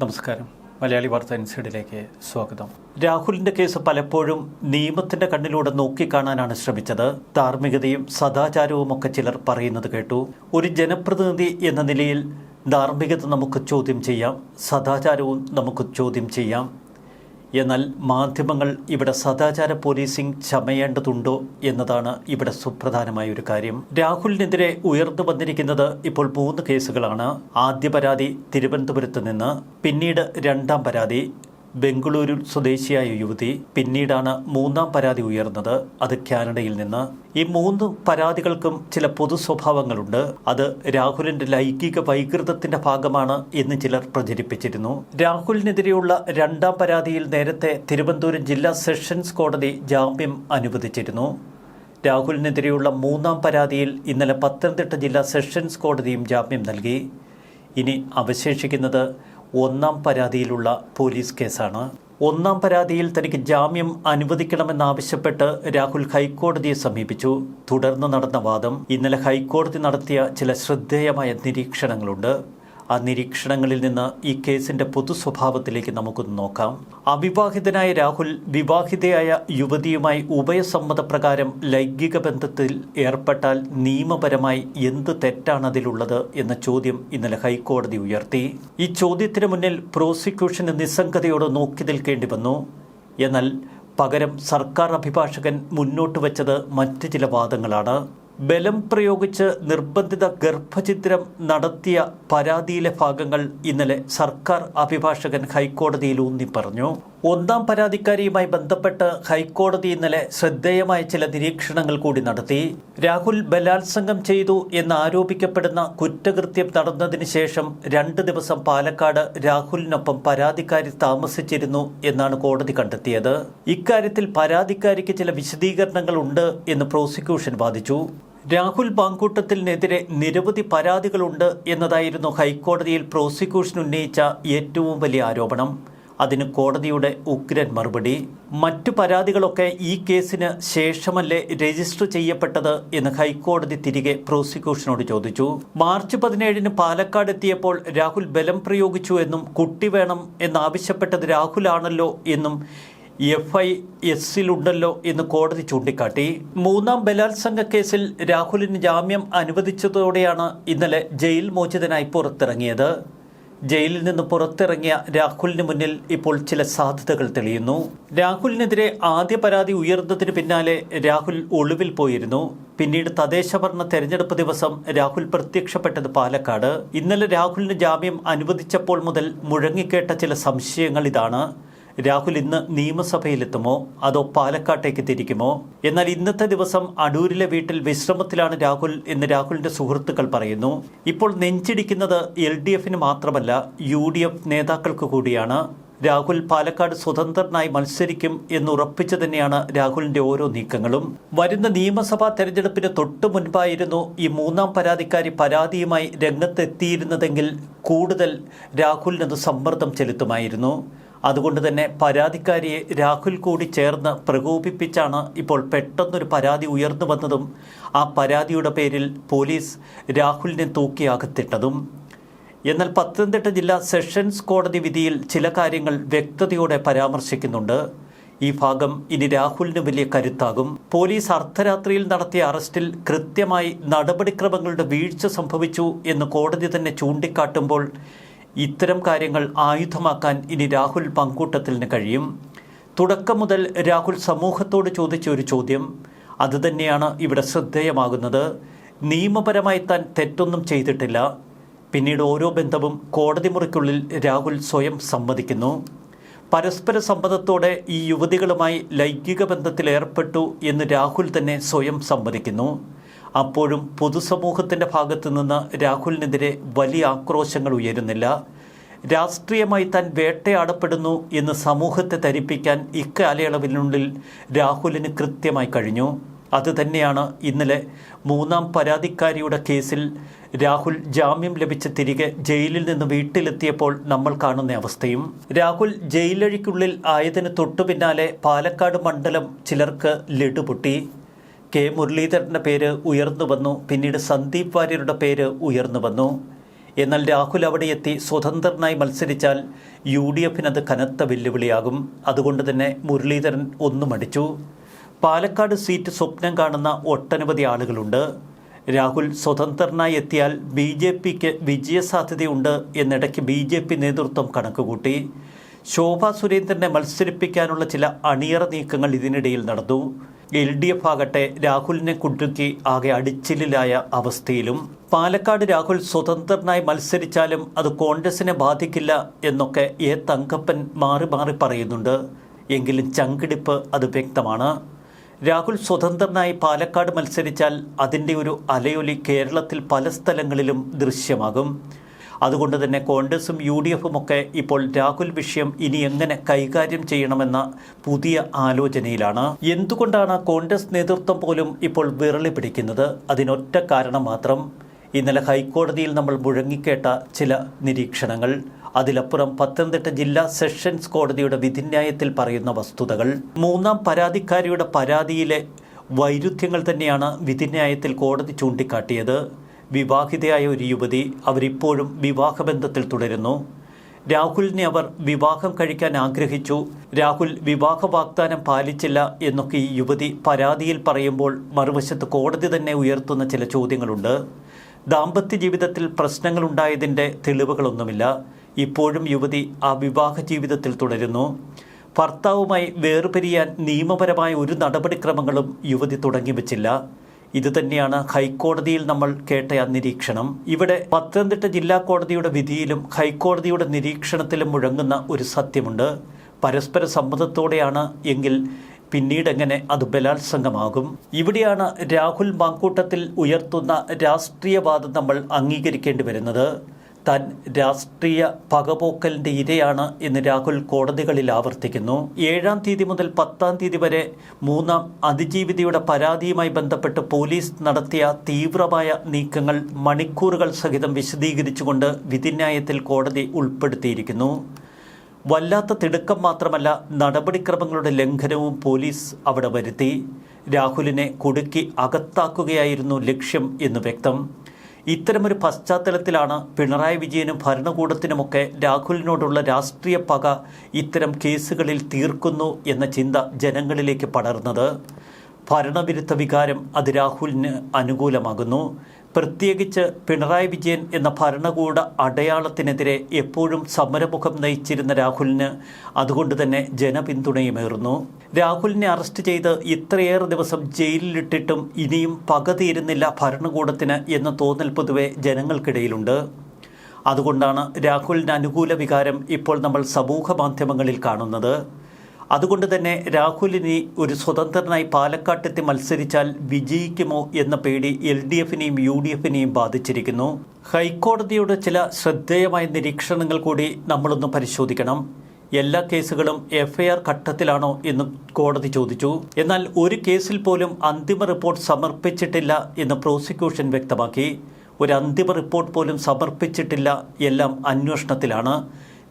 നമസ്കാരം. മലയാളി വാർത്ത ഇൻസൈഡിലേക്ക് സ്വാഗതം. രാഹുലിന്റെ കേസ് പലപ്പോഴും നിയമത്തിന്റെ കണ്ണിലൂടെ നോക്കിക്കാണാനാണ് ശ്രമിച്ചത്. ധാർമ്മികതയും സദാചാരവും ഒക്കെ ചിലർ പറയുന്നത് കേട്ടു. ഒരു ജനപ്രതിനിധി എന്ന നിലയിൽ ധാർമ്മികത നമുക്ക് ചോദ്യം ചെയ്യാം സദാചാരവും നമുക്ക് ചോദ്യം ചെയ്യാം. എന്നാൽ മാധ്യമങ്ങൾ ഇവിടെ സദാചാര പോലീസിംഗ് ചമയേണ്ടതുണ്ടോ എന്നതാണ് ഇവിടെ സുപ്രധാനമായ ഒരു കാര്യം. രാഹുലിനെതിരെ ഉയർന്നു വന്നിരിക്കുന്നത് ഇപ്പോൾ മൂന്ന് കേസുകളാണ്. ആദ്യ പരാതി തിരുവനന്തപുരത്ത് നിന്ന് പിന്നീട് രണ്ടാം പരാതി ബംഗളൂരു സ്വദേശിയായ യുവതി പിന്നീടാണ് മൂന്നാം പരാതി ഉയർന്നത്. അത് കാനഡയിൽ നിന്ന്. ഈ മൂന്ന് പരാതികൾക്കും ചില പൊതു സ്വഭാവങ്ങളുണ്ട്. അത് രാഹുലിന്റെ ലൈംഗിക വൈകൃതത്തിന്റെ ഭാഗമാണ് എന്ന് ചിലർ പ്രചരിപ്പിച്ചിരുന്നു. രാഹുലിനെതിരെയുള്ള രണ്ടാം പരാതിയിൽ നേരത്തെ തിരുവനന്തപുരം ജില്ലാ സെഷൻസ് കോടതി ജാമ്യം അനുവദിച്ചിരുന്നു. രാഹുലിനെതിരെയുള്ള മൂന്നാം പരാതിയിൽ ഇന്നലെ പത്തനംതിട്ട ജില്ലാ സെഷൻസ് കോടതിയും ജാമ്യം നൽകി. ഇനി അവശേഷിക്കുന്നത് ഒന്നാം പരാതിയിലുള്ള പോലീസ് കേസാണ്. ഒന്നാം പരാതിയിൽ തനിക്ക് ജാമ്യം അനുവദിക്കണമെന്നാവശ്യപ്പെട്ട് രാഹുൽ ഹൈക്കോടതിയെ സമീപിച്ചു. തുടർന്ന് നടന്ന വാദം ഇന്നലെ ഹൈക്കോടതി നടത്തിയ ചില ശ്രദ്ധേയമായ നിരീക്ഷണങ്ങളുണ്ട്. ആ നിരീക്ഷണങ്ങളിൽ നിന്ന് ഈ കേസിന്റെ പൊതു സ്വഭാവത്തിലേക്ക് നമുക്കൊന്ന് നോക്കാം. അവിവാഹിതനായ രാഹുൽ വിവാഹിതയായ യുവതിയുമായി ഉഭയസമ്മതപ്രകാരം ലൈംഗിക ബന്ധത്തിൽ ഏർപ്പെട്ടാൽ നിയമപരമായി എന്ത് തെറ്റാണ് അതിലുള്ളത് എന്ന ചോദ്യം ഇന്നലെ ഹൈക്കോടതി ഉയർത്തി. ഈ ചോദ്യത്തിന് മുന്നിൽ പ്രോസിക്യൂഷന് നിസ്സംഗതയോട് നോക്കി നിൽക്കേണ്ടി വന്നു. എന്നാൽ പകരം സർക്കാർ അഭിഭാഷകൻ മുന്നോട്ട് വെച്ചത് മറ്റ് ചില വാദങ്ങളാണ്. ബലം പ്രയോഗിച്ച് നിർബന്ധിത ഗർഭചിത്രം നടത്തിയ പരാതിയിലെ ഭാഗങ്ങൾ ഇന്നലെ സർക്കാർ അഭിഭാഷകൻ ഹൈക്കോടതിയിൽ ഊന്നി പറഞ്ഞു. ഒന്നാം പരാതിക്കാരിയുമായി ബന്ധപ്പെട്ട് ഹൈക്കോടതി ഇന്നലെ ശ്രദ്ധേയമായ ചില നിരീക്ഷണങ്ങൾ കൂടി നടത്തി. രാഹുൽ ബലാത്സംഗം ചെയ്തു എന്ന് ആരോപിക്കപ്പെടുന്ന കുറ്റകൃത്യം നടന്നതിന് ശേഷം രണ്ട് ദിവസം പാലക്കാട് രാഹുലിനൊപ്പം പരാതിക്കാരി താമസിച്ചിരുന്നു എന്നാണ് കോടതി കണ്ടെത്തിയത്. ഇക്കാര്യത്തിൽ പരാതിക്കാരിക്ക് ചില വിശദീകരണങ്ങൾ ഉണ്ട് എന്ന് പ്രോസിക്യൂഷൻ വാദിച്ചു. രാഹുൽ ബാങ്കൂട്ടത്തിനെതിരെ നിരവധി പരാതികളുണ്ട് എന്നതായിരുന്നു ഹൈക്കോടതിയിൽ പ്രോസിക്യൂഷൻ ഉന്നയിച്ച ഏറ്റവും വലിയ ആരോപണം. അതിന് കോടതിയുടെ ഉഗ്രൻ മറുപടി. മറ്റു പരാതികളൊക്കെ ഈ കേസിന് ശേഷമല്ലേ രജിസ്റ്റർ ചെയ്യപ്പെട്ടത് എന്ന് ഹൈക്കോടതി തിരികെ പ്രോസിക്യൂഷനോട് ചോദിച്ചു. മാർച്ച് പതിനേഴിന് പാലക്കാട് എത്തിയപ്പോൾ രാഹുൽ ബലം പ്രയോഗിച്ചു എന്നും കുട്ടി വേണം എന്നാവശ്യപ്പെട്ടത് രാഹുലാണല്ലോ എന്നും എഫ് ഐ എസിലുണ്ടല്ലോ എന്ന് കോടതി ചൂണ്ടിക്കാട്ടി. മൂന്നാം ബലാത്സംഗ കേസിൽ രാഹുലിന് ജാമ്യം അനുവദിച്ചതോടെയാണ് ഇന്നലെ ജയിൽ മോചിതനായി പുറത്തിറങ്ങിയത്. ജയിലിൽ നിന്ന് പുറത്തിറങ്ങിയ രാഹുലിന് മുന്നിൽ ഇപ്പോൾ ചില സാധ്യതകൾ തെളിയുന്നു. രാഹുലിനെതിരെ ആദ്യ പരാതി ഉയർന്നതിന് പിന്നാലെ രാഹുൽ ഒളിവിൽ പോയിരുന്നു. പിന്നീട് തദ്ദേശഭരണ തെരഞ്ഞെടുപ്പ് ദിവസം രാഹുൽ പ്രത്യക്ഷപ്പെട്ടത് പാലക്കാട്. ഇന്നലെ രാഹുലിന് ജാമ്യം അനുവദിച്ചപ്പോൾ മുതൽ മുഴങ്ങിക്കേട്ട ചില സംശയങ്ങൾ ഇതാണ്. രാഹുൽ ഇന്ന് നിയമസഭയിലെത്തുമോ? അതോ പാലക്കാട്ടേക്ക് തിരിക്കുമോ? എന്നാൽ ഇന്നത്തെ ദിവസം അടൂരിലെ വീട്ടിൽ വിശ്രമത്തിലാണ് രാഹുൽ എന്ന് രാഹുലിന്റെ സുഹൃത്തുക്കൾ പറയുന്നു. ഇപ്പോൾ നെഞ്ചിടിക്കുന്നത് എൽ ഡി എഫിന് മാത്രമല്ല യു ഡി എഫ് നേതാക്കൾക്ക് കൂടിയാണ്. രാഹുൽ പാലക്കാട് സ്വതന്ത്രനായി മത്സരിക്കും എന്ന് ഉറപ്പിച്ചു തന്നെയാണ് രാഹുലിന്റെ ഓരോ നീക്കങ്ങളും. വരുന്ന നിയമസഭാ തെരഞ്ഞെടുപ്പിന് തൊട്ടു മുൻപായിരുന്നു ഈ മൂന്നാം പരാതിക്കാരി പരാതിയുമായി രംഗത്തെത്തിയിരുന്നതെങ്കിൽ കൂടുതൽ രാഹുലിനത് സമ്മർദ്ദം ചെലുത്തുമായിരുന്നു. അതുകൊണ്ട് തന്നെ പരാതിക്കാരിയെ രാഹുൽ കൂടി ചേർന്ന് പ്രകോപിപ്പിച്ചാണ് ഇപ്പോൾ പെട്ടെന്നൊരു പരാതി ഉയർന്നു വന്നതും ആ പരാതിയുടെ പേരിൽ പോലീസ് രാഹുലിനെ തൂക്കി അകത്തിട്ടതും. എന്നാൽ പത്തനംതിട്ട ജില്ലാ സെഷൻസ് കോടതി വിധിയിൽ ചില കാര്യങ്ങൾ വ്യക്തതയോടെ പരാമർശിക്കുന്നുണ്ട്. ഈ ഭാഗം ഇനി രാഹുലിന് വലിയ കരുത്താകും. പോലീസ് അർദ്ധരാത്രിയിൽ നടത്തിയ അറസ്റ്റിൽ കൃത്യമായി നടപടിക്രമങ്ങളുടെ വീഴ്ച സംഭവിച്ചു എന്ന് കോടതി തന്നെ ചൂണ്ടിക്കാട്ടുമ്പോൾ ഇത്തരം കാര്യങ്ങൾ ആയുധമാക്കാൻ ഇനി രാഹുൽ പങ്കൂട്ടത്തിന് കഴിയും. തുടക്കം മുതൽ രാഹുൽ സമൂഹത്തോട് ചോദിച്ച ഒരു ചോദ്യം. അതുതന്നെയാണ് ഇവിടെ ശ്രദ്ധേയമാകുന്നത്. നിയമപരമായി താൻ തെറ്റൊന്നും ചെയ്തിട്ടില്ല. പിന്നീട് ഓരോ ബന്ധവും കോടതി മുറിക്കുള്ളിൽ രാഹുൽ സ്വയം സമ്മതിക്കുന്നു. പരസ്പര സമ്മതത്തോടെ ഈ യുവതികളുമായി ലൈംഗിക ബന്ധത്തിൽ ഏർപ്പെട്ടു എന്ന് രാഹുൽ തന്നെ സ്വയം സമ്മതിക്കുന്നു. അപ്പോഴും പൊതുസമൂഹത്തിന്റെ ഭാഗത്തു നിന്ന് രാഹുലിനെതിരെ വലിയ ആക്രോശങ്ങൾ ഉയരുന്നില്ല. രാഷ്ട്രീയമായി താൻ വേട്ടയാടപ്പെടുന്നു എന്ന് സമൂഹത്തെ ധരിപ്പിക്കാൻ ഇക്കാലയളവിനുള്ളിൽ രാഹുലിന് കൃത്യമായി കഴിഞ്ഞു. അതുതന്നെയാണ് ഇന്നലെ മൂന്നാം പരാതിക്കാരിയുടെ കേസിൽ രാഹുൽ ജാമ്യം ലഭിച്ച് തിരികെ ജയിലിൽ നിന്ന് വീട്ടിലെത്തിയപ്പോൾ നമ്മൾ കാണുന്ന അവസ്ഥയും. രാഹുൽ ജയിലഴിക്കുള്ളിൽ ആയതിന് തൊട്ടു പിന്നാലെ പാലക്കാട് മണ്ഡലം ചിലർക്ക് ലഡുപൊട്ടി. കെ. മുരളീധരന്റെ പേര് ഉയർന്നു വന്നു. പിന്നീട് സന്ദീപ് വാര്യരുടെ പേര് ഉയർന്നു വന്നു. എന്നാൽ രാഹുൽ അവിടെ എത്തി സ്വതന്ത്രനായി മത്സരിച്ചാൽ യു ഡി എഫിനത് കനത്ത വെല്ലുവിളിയാകും. അതുകൊണ്ട് തന്നെ മുരളീധരൻ ഒന്നും അടിച്ചു പാലക്കാട് സീറ്റ് സ്വപ്നം കാണുന്ന ഒട്ടനവധി ആളുകളുണ്ട്. രാഹുൽ സ്വതന്ത്രനായി എത്തിയാൽ ബി ജെ പിക്ക് വിജയസാധ്യതയുണ്ട് എന്നിടയ്ക്ക് ബി ജെ പി നേതൃത്വം കണക്കുകൂട്ടി. ശോഭാ സുരേന്ദ്രനെ മത്സരിപ്പിക്കാനുള്ള ചില അണിയറ നീക്കങ്ങൾ ഇതിനിടയിൽ നടന്നു. എൽ ഡി എഫ് ആകട്ടെ രാഹുലിനെ കുടുക്കി ആകെ അടിച്ചിലിലായ അവസ്ഥയിലും പാലക്കാട് രാഹുൽ സ്വതന്ത്രനായി മത്സരിച്ചാലും അത് കോൺഗ്രസിനെ ബാധിക്കില്ല എന്നൊക്കെ എ തങ്കപ്പൻ മാറി മാറി പറയുന്നുണ്ട്. എങ്കിലും ചങ്കിടിപ്പ് അത് വ്യക്തമാണ്. രാഹുൽ സ്വതന്ത്രനായി പാലക്കാട് മത്സരിച്ചാൽ അതിന്റെ ഒരു അലയൊലി കേരളത്തിൽ പല സ്ഥലങ്ങളിലും ദൃശ്യമാകും. അതുകൊണ്ട് തന്നെ കോൺഗ്രസും യു ഡി എഫും ഒക്കെ ഇപ്പോൾ രാഹുൽ വിഷയം ഇനി എങ്ങനെ കൈകാര്യം ചെയ്യണമെന്ന പുതിയ ആലോചനയിലാണ്. എന്തുകൊണ്ടാണ് കോൺഗ്രസ് നേതൃത്വം പോലും ഇപ്പോൾ വിരളി പിടിക്കുന്നത്? അതിനൊറ്റ കാരണം മാത്രം. ഇന്നലെ ഹൈക്കോടതിയിൽ നമ്മൾ മുഴങ്ങിക്കേട്ട ചില നിരീക്ഷണങ്ങൾ. അതിലപ്പുറം പത്തനംതിട്ട ജില്ലാ സെഷൻസ് കോടതിയുടെ വിധിന്യായത്തിൽ പറയുന്ന വസ്തുതകൾ. മൂന്നാം പരാതിക്കാരിയുടെ പരാതിയിലെ വൈരുദ്ധ്യങ്ങൾ തന്നെയാണ് വിധിന്യായത്തിൽ കോടതി ചൂണ്ടിക്കാട്ടിയത്. വിവാഹിതയായ ഒരു യുവതി അവരിപ്പോഴും വിവാഹബന്ധത്തിൽ തുടരുന്നു. രാഹുലിനെ അവർ വിവാഹം കഴിക്കാൻ ആഗ്രഹിച്ചു. രാഹുൽ വിവാഹ വാഗ്ദാനം പാലിച്ചില്ല എന്നൊക്കെ ഈ യുവതി പരാതിയിൽ പറയുമ്പോൾ മറുവശത്ത് കോടതി തന്നെ ഉയർത്തുന്ന ചില ചോദ്യങ്ങളുണ്ട്. ദാമ്പത്യ ജീവിതത്തിൽ പ്രശ്നങ്ങളുണ്ടായതിന്റെ തെളിവുകളൊന്നുമില്ല. ഇപ്പോഴും യുവതി ആ വിവാഹ ജീവിതത്തിൽ തുടരുന്നു. ഭർത്താവുമായി വേർപിരിയാൻ നിയമപരമായ ഒരു നടപടിക്രമങ്ങളും യുവതി തുടങ്ങി വച്ചില്ല ഇത് തന്നെയാണ് ഹൈക്കോടതിയിൽ നമ്മൾ കേട്ട ആ നിരീക്ഷണം. ഇവിടെ പത്തനംതിട്ട ജില്ലാ കോടതിയുടെ വിധിയിലും ഹൈക്കോടതിയുടെ നിരീക്ഷണത്തിലും മുഴങ്ങുന്ന ഒരു സത്യമുണ്ട്. പരസ്പര സമ്മതത്തോടെയാണ് എങ്കിൽ പിന്നീട് എങ്ങനെ അത് ബലാത്സംഗമാകും. ഇവിടെയാണ് രാഹുൽ മാങ്കൂട്ടത്തിൽ ഉയർത്തുന്ന രാഷ്ട്രീയവാദം നമ്മൾ അംഗീകരിക്കേണ്ടി വരുന്നത്. താൻ രാഷ്ട്രീയ പകപോക്കലിന്റെ ഇരയാണ് എന്ന് രാഹുൽ കോടതികളിൽ ആവർത്തിക്കുന്നു. ഏഴാം തീയതി മുതൽ പത്താം തീയതി വരെ മൂന്നാം അതിജീവിതയുടെ പരാതിയുമായി ബന്ധപ്പെട്ട് പോലീസ് നടത്തിയ തീവ്രമായ നീക്കങ്ങൾ മണിക്കൂറുകൾ സഹിതം വിശദീകരിച്ചുകൊണ്ട് വിധിന്യായത്തിൽ കോടതി ഉൾപ്പെടുത്തിയിരിക്കുന്നു. വല്ലാത്ത തിടുക്കം മാത്രമല്ല നടപടിക്രമങ്ങളുടെ ലംഘനവും പോലീസ് അവിടെ വരുത്തി. രാഹുലിനെ കുടുക്കി അകത്താക്കുകയായിരുന്നു ലക്ഷ്യം എന്ന് വ്യക്തം. ഇത്തരമൊരു പശ്ചാത്തലത്തിലാണ് പിണറായി വിജയനും ഭരണകൂടത്തിനുമൊക്കെ രാഹുലിനോടുള്ള രാഷ്ട്രീയ പക ഇത്തരം കേസുകളിൽ തീർക്കുന്നു എന്ന ചിന്ത ജനങ്ങളിലേക്ക് പടർന്നത്. ഭരണവിരുദ്ധ വികാരം അത് രാഹുലിന് അനുകൂലമാകുന്നു. പ്രത്യേകിച്ച് പിണറായി വിജയൻ എന്ന ഭരണകൂട അടയാളത്തിനെതിരെ എപ്പോഴും സമരമുഖം നയിച്ചിരുന്ന രാഹുലിന് അതുകൊണ്ട് തന്നെ ജനപിന്തുണയുമേറുന്നു. രാഹുലിനെ അറസ്റ്റ് ചെയ്ത് ഇത്രയേറെ ദിവസം ജയിലിലിട്ടിട്ടും ഇനിയും പക തീരുന്നില്ല ഭരണകൂടത്തിന് എന്ന തോന്നൽ പൊതുവെ ജനങ്ങൾക്കിടയിലുണ്ട്. അതുകൊണ്ടാണ് രാഹുലിന് അനുകൂല വികാരം ഇപ്പോൾ നമ്മൾ സമൂഹ മാധ്യമങ്ങളിൽ കാണുന്നത്. അതുകൊണ്ട് തന്നെ രാഹുലിനി ഒരു സ്വതന്ത്രനായി പാലക്കാട്ടെത്തി മത്സരിച്ചാൽ വിജയിക്കുമോ എന്ന പേടി എൽ ഡി എഫിനെയും യു ഡി എഫിനെയും ബാധിച്ചിരിക്കുന്നു. ഹൈക്കോടതിയുടെ ചില ശ്രദ്ധേയമായ നിരീക്ഷണങ്ങൾ കൂടി നമ്മളൊന്ന് പരിശോധിക്കണം. എല്ലാ കേസുകളും എഫ്ഐആർ ഘട്ടത്തിലാണോ എന്ന് കോടതി ചോദിച്ചു. എന്നാൽ ഒരു കേസിൽ പോലും അന്തിമ റിപ്പോർട്ട് സമർപ്പിച്ചിട്ടില്ല എന്ന് പ്രോസിക്യൂഷൻ വ്യക്തമാക്കി. ഒരു അന്തിമ റിപ്പോർട്ട് പോലും സമർപ്പിച്ചിട്ടില്ല എല്ലാം അന്വേഷണത്തിലാണ്.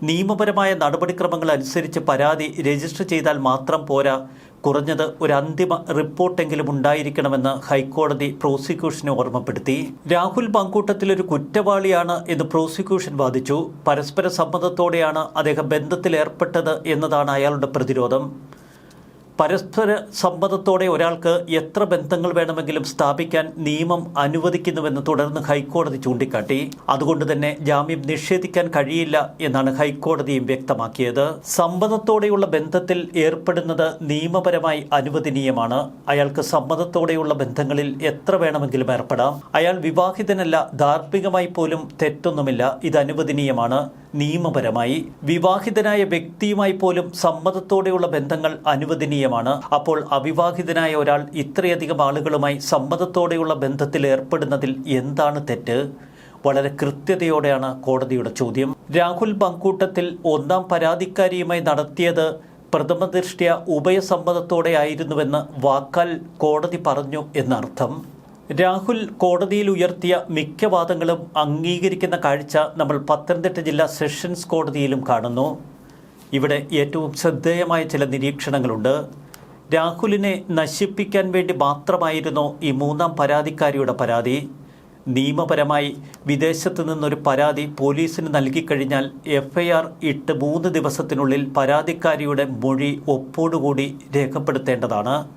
നിയമപരമായ നടപടിക്രമങ്ങൾ അനുസരിച്ച് പരാതി രജിസ്റ്റർ ചെയ്താൽ മാത്രം പോരാ. കുറഞ്ഞത് ഒരു അന്തിമ റിപ്പോർട്ടെങ്കിലും ഉണ്ടായിരിക്കണമെന്ന് ഹൈക്കോടതി പ്രോസിക്യൂഷനെ ഓർമ്മപ്പെടുത്തി. രാഹുൽ പങ്കൂട്ടത്തിൽ ഒരു കുറ്റവാളിയാണ് എന്ന് പ്രോസിക്യൂഷൻ വാദിച്ചു. പരസ്പര സമ്മതത്തോടെയാണ് അദ്ദേഹം ബന്ധത്തിലേർപ്പെട്ടത് എന്നതാണ് അയാളുടെ പ്രതിരോധം. പരസ്പര സമ്മതത്തോടെ ഒരാൾക്ക് എത്ര ബന്ധങ്ങൾ വേണമെങ്കിലും സ്ഥാപിക്കാൻ നിയമം അനുവദിക്കുന്നുവെന്ന് തുടർന്ന് ഹൈക്കോടതി ചൂണ്ടിക്കാട്ടി. അതുകൊണ്ട് തന്നെ ജാമ്യം നിഷേധിക്കാൻ കഴിയില്ല എന്നാണ് ഹൈക്കോടതിയും വ്യക്തമാക്കിയത്. സമ്മതത്തോടെയുള്ള ബന്ധത്തിൽ ഏർപ്പെടുന്നത് നിയമപരമായി അനുവദനീയമാണ്. അയാൾക്ക് സമ്മതത്തോടെയുള്ള ബന്ധങ്ങളിൽ എത്ര വേണമെങ്കിലും ഏർപ്പെടാം. അയാൾ വിവാഹിതനല്ല ധാർമ്മികമായി പോലും തെറ്റൊന്നുമില്ല. ഇത് അനുവദനീയമാണ്. നിയമപരമായി വിവാഹിതനായ വ്യക്തിയുമായി പോലും സമ്മതത്തോടെയുള്ള ബന്ധങ്ങൾ അനുവദനീയമാണ് അപ്പോൾ അവിവാഹിതനായ ഒരാൾ ഇത്രയധികം ആളുകളുമായി സമ്മതത്തോടെയുള്ള ബന്ധത്തിൽ ഏർപ്പെടുന്നതിൽ എന്താണ് തെറ്റ്? വളരെ കൃത്യതയോടെയാണ് കോടതിയുടെ ചോദ്യം. രാഹുൽ ബങ്കൂട്ടത്തിൽ ഒന്നാം പരാതിക്കാരിയുമായി നടത്തിയത് പ്രഥമദൃഷ്ട്യ ഉഭയസമ്മതത്തോടെ ആയിരുന്നുവെന്ന് വാക്കാൽ കോടതി പറഞ്ഞു എന്നർത്ഥം. രാഹുൽ കോടതിയിൽ ഉയർത്തിയ മിക്ക വാദങ്ങളും അംഗീകരിക്കുന്ന കാഴ്ച നമ്മൾ പത്തനംതിട്ട ജില്ലാ സെഷൻസ് കോടതിയിലും കാണുന്നു. ഇവിടെ ഏറ്റവും ശ്രദ്ധേയമായ ചില നിരീക്ഷണങ്ങളുണ്ട്. രാഹുലിനെ നശിപ്പിക്കാൻ വേണ്ടി മാത്രമായിരുന്നു ഈ മൂന്നാം പരാതിക്കാരിയുടെ പരാതി. നിയമപരമായി വിദേശത്ത് നിന്നൊരു പരാതി പോലീസിന് നൽകിക്കഴിഞ്ഞാൽ എഫ്ഐആർ ഇട്ട് മൂന്ന് ദിവസത്തിനുള്ളിൽ പരാതിക്കാരിയുടെ മൊഴി ഒപ്പോടുകൂടി രേഖപ്പെടുത്തേണ്ടതാണ്.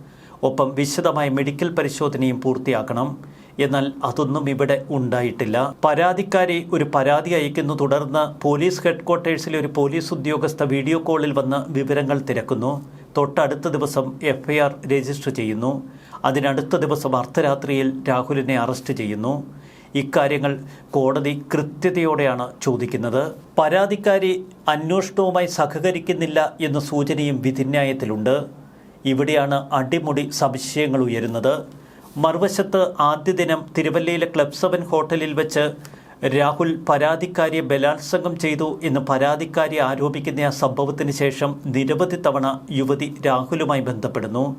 ഒപ്പം വിശദമായ മെഡിക്കൽ പരിശോധനയും പൂർത്തിയാക്കണം. എന്നാൽ അതൊന്നും ഇവിടെ ഉണ്ടായിട്ടില്ല. പരാതിക്കാരി ഒരു പരാതി അയക്കുന്നു. തുടർന്ന് പോലീസ് ഹെഡ്ക്വാർട്ടേഴ്സിലെ ഒരു പോലീസ് ഉദ്യോഗസ്ഥ വീഡിയോ കോളിൽ വന്ന് വിവരങ്ങൾ തിരക്കുന്നു. തൊട്ടടുത്ത ദിവസം എഫ്ഐആർ രജിസ്റ്റർ ചെയ്യുന്നു. അതിനടുത്ത ദിവസം അർദ്ധരാത്രിയിൽ രാഹുലിനെ അറസ്റ്റ് ചെയ്യുന്നു. ഇക്കാര്യങ്ങൾ കോടതി കൃത്യതയോടെയാണ് ചോദിക്കുന്നത്. പരാതിക്കാരി അന്വേഷണവുമായി സഹകരിക്കുന്നില്ല എന്ന സൂചനയും വിധിന്യായത്തിലുണ്ട്. ഇവിടെയാണ് അടിമുടി സംശയങ്ങൾ ഉയരുന്നത്. മറുവശത്ത് ആദ്യ ദിനം തിരുവല്ലയിലെ ക്ലബ് സെവൻ ഹോട്ടലിൽ വെച്ച് രാഹുൽ പരാതിക്കാരിയെ ബലാത്സംഗം ചെയ്തു എന്ന് പരാതിക്കാരി ആരോപിക്കുന്ന ആ സംഭവത്തിന് ശേഷം നിരവധി തവണ യുവതി രാഹുലുമായി ബന്ധപ്പെടുന്നു.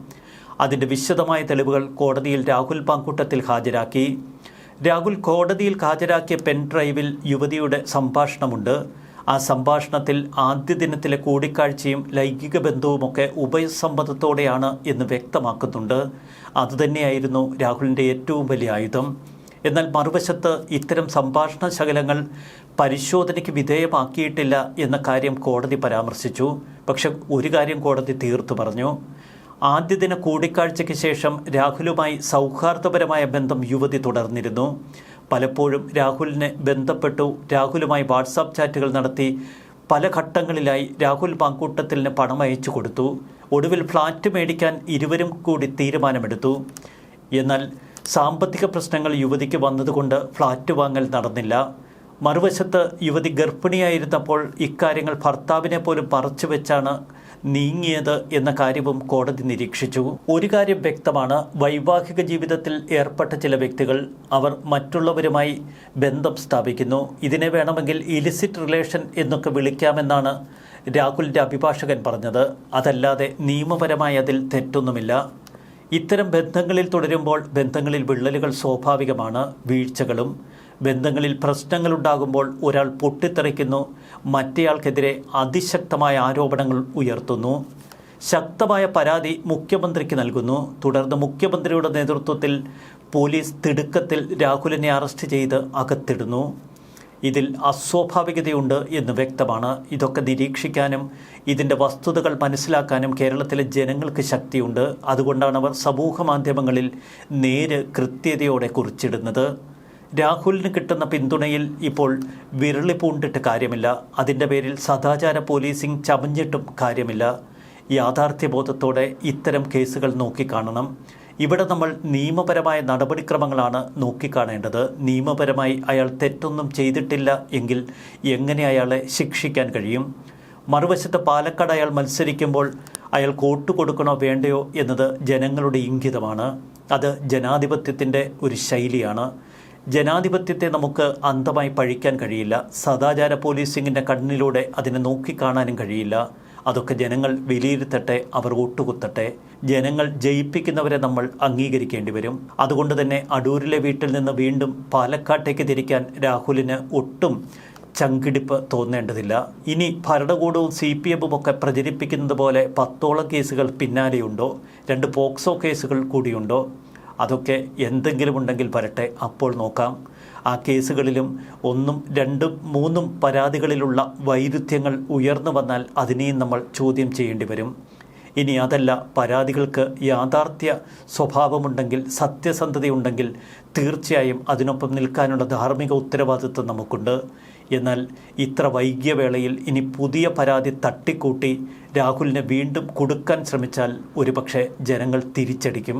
അതിന്റെ വിശദമായ തെളിവുകൾ കോടതിയിൽ രാഹുൽ പാങ്കൂട്ടത്തിൽ ഹാജരാക്കി. രാഹുൽ കോടതിയിൽ ഹാജരാക്കിയ പെൻ ഡ്രൈവിൽ യുവതിയുടെ സംഭാഷണമുണ്ട്. ആ സംഭാഷണത്തിൽ ആദ്യ ദിനത്തിലെ കൂടിക്കാഴ്ചയും ലൈംഗിക ബന്ധവുമൊക്കെ ഉഭയസമ്മതത്തോടെയാണ് എന്ന് വ്യക്തമാക്കുന്നുണ്ട്. അതുതന്നെയായിരുന്നു രാഹുലിന്റെ ഏറ്റവും വലിയ ആയുധം. എന്നാൽ മറുവശത്ത് ഇത്തരം സംഭാഷണ ശകലങ്ങൾ പരിശോധനയ്ക്ക് വിധേയമാക്കിയിട്ടില്ല എന്ന കാര്യം കോടതി പരാമർശിച്ചു. പക്ഷെ ഒരു കാര്യം കോടതി തീർത്തു പറഞ്ഞു. ആദ്യ ദിന കൂടിക്കാഴ്ചയ്ക്ക് ശേഷം രാഹുലുമായി സൗഹാർദ്ദപരമായ ബന്ധം യുവതി തുടർന്നിരുന്നു. പലപ്പോഴും രാഹുലിനെ ബന്ധപ്പെട്ടു. രാഹുലുമായി വാട്സാപ്പ് ചാറ്റുകൾ നടത്തി പല ഘട്ടങ്ങളിലായി രാഹുൽ പാങ്കൂട്ടത്തിന് പണം അയച്ചു കൊടുത്തു. ഒടുവിൽ ഫ്ലാറ്റ് മേടിക്കാൻ ഇരുവരും കൂടി തീരുമാനമെടുത്തു. എന്നാൽ സാമ്പത്തിക പ്രശ്നങ്ങൾ യുവതിക്ക് വന്നതുകൊണ്ട് ഫ്ലാറ്റ് വാങ്ങൽ നടന്നില്ല. മറുവശത്ത് യുവതി ഗർഭിണിയായിരുന്നപ്പോൾ ഇക്കാര്യങ്ങൾ ഭർത്താവിനെ പോലും പറിച്ചു വെച്ചാണ് നീങ്ങിയത് എന്ന കാര്യവും കോടതി നിരീക്ഷിച്ചു. ഒരു കാര്യം വ്യക്തമാണ്. വൈവാഹിക ജീവിതത്തിൽ ഏർപ്പെട്ട ചില വ്യക്തികൾ അവർ മറ്റുള്ളവരുമായി ബന്ധം സ്ഥാപിക്കുന്നു. ഇതിനെ വേണമെങ്കിൽ ഇലിസിറ്റ് റിലേഷൻ എന്നൊക്കെ വിളിക്കാമെന്നാണ് രാഹുലിന്റെ അഭിഭാഷകൻ പറഞ്ഞത്. അതല്ലാതെ നിയമപരമായി അതിൽ തെറ്റൊന്നുമില്ല. ഇത്തരം ബന്ധങ്ങളിൽ തുടരുമ്പോൾ ബന്ധങ്ങളിൽ വിള്ളലുകൾ സ്വാഭാവികമാണ്. വീഴ്ചകളും ബന്ധങ്ങളിൽ പ്രശ്നങ്ങളുണ്ടാകുമ്പോൾ ഒരാൾ പൊട്ടിത്തെറിക്കുന്നു മറ്റേയാൾക്കെതിരെ അതിശക്തമായ ആരോപണങ്ങൾ ഉയർത്തുന്നു. ശക്തമായ പരാതി മുഖ്യമന്ത്രിക്ക് നൽകുന്നു. തുടർന്ന് മുഖ്യമന്ത്രിയുടെ നേതൃത്വത്തിൽ പോലീസ് തിടുക്കത്തിൽ രാഹുലിനെ അറസ്റ്റ് ചെയ്ത് അകത്തിടുന്നു. ഇതിൽ അസ്വാഭാവികതയുണ്ട് എന്ന് വ്യക്തമാണ്. ഇതൊക്കെ നിരീക്ഷിക്കാനും ഇതിന്റെ വസ്തുതകൾ മനസ്സിലാക്കാനും കേരളത്തിലെ ജനങ്ങൾക്ക് ശക്തിയുണ്ട്. അതുകൊണ്ടാണ് അവർ സമൂഹ മാധ്യമങ്ങളിൽ നേര് കൃത്യതയോടെ കുറിച്ചിടുന്നത്. രാഹുലിന് കിട്ടുന്ന പിന്തുണയിൽ ഇപ്പോൾ വിരളി പൂണ്ടിട്ട് കാര്യമില്ല. അതിന്റെ പേരിൽ സദാചാര പോലീസിംഗ് ചമഞ്ഞിട്ടും കാര്യമില്ല. യാഥാർത്ഥ്യബോധത്തോടെ ഇത്തരം കേസുകൾ നോക്കിക്കാണണം. ഇവിടെ നമ്മൾ നിയമപരമായ നടപടിക്രമങ്ങളാണ് നോക്കിക്കാണേണ്ടത്. നിയമപരമായി അയാൾ തെറ്റൊന്നും ചെയ്തിട്ടില്ല എങ്കിൽ എങ്ങനെ അയാളെ ശിക്ഷിക്കാൻ കഴിയും? മറുവശത്ത് പാലക്കാട് അയാൾ മത്സരിക്കുമ്പോൾ അയാൾ കോട്ട് കൊടുക്കണോ വേണ്ടയോ എന്നത് ജനങ്ങളുടെ ഇംഗിതമാണ്. അത് ജനാധിപത്യത്തിന്റെ ഒരു ശൈലിയാണ്. ജനാധിപത്യത്തെ നമുക്ക് അന്ധമായി പഴിക്കാൻ കഴിയില്ല. സദാചാര പോലീസിങ്ങിന്റെ കണ്ണിലൂടെ അതിനെ നോക്കിക്കാണാനും കഴിയില്ല. അതൊക്കെ ജനങ്ങൾ വിലയിരുത്തട്ടെ അവർ ഒട്ടുകുത്തട്ടെ ജനങ്ങൾ ജയിപ്പിക്കുന്നവരെ നമ്മൾ അംഗീകരിക്കേണ്ടി വരും. അതുകൊണ്ട് തന്നെ അടൂരിലെ വീട്ടിൽ നിന്ന് വീണ്ടും പാലക്കാട്ടേക്ക് തിരിക്കാൻ രാഹുലിന് ഒട്ടും ചങ്കിടിപ്പ് തോന്നേണ്ടതില്ല. ഇനി ഭരണകൂടവും സി പി എമ്മും ഒക്കെ പ്രചരിപ്പിക്കുന്നത് പോലെ പത്തോളം കേസുകൾ പിന്നാലെയുണ്ടോ? രണ്ട് പോക്സോ കേസുകൾ കൂടിയുണ്ടോ? അതൊക്കെ എന്തെങ്കിലും ഉണ്ടെങ്കിൽ വരട്ടെ. അപ്പോൾ നോക്കാം. ആ കേസുകളിലും ഒന്നും രണ്ടും മൂന്നും പരാതികളിലുള്ള വൈരുദ്ധ്യങ്ങൾ ഉയർന്നു വന്നാൽ അതിനെയും നമ്മൾ ചോദ്യം ചെയ്യേണ്ടി വരും. ഇനി അതല്ല പരാതികൾക്ക് യാഥാർത്ഥ്യ സ്വഭാവമുണ്ടെങ്കിൽ സത്യസന്ധതയുണ്ടെങ്കിൽ തീർച്ചയായും അതിനൊപ്പം നിൽക്കാനുള്ള ധാർമ്മിക ഉത്തരവാദിത്വം നമുക്കുണ്ട്. എന്നാൽ ഇത്ര വൈകിയ വേളയിൽ ഇനി പുതിയ പരാതി തട്ടിക്കൂട്ടി രാഹുലിനെ വീണ്ടും കൊടുക്കാൻ ശ്രമിച്ചാൽ ഒരുപക്ഷെ ജനങ്ങൾ തിരിച്ചടിക്കും.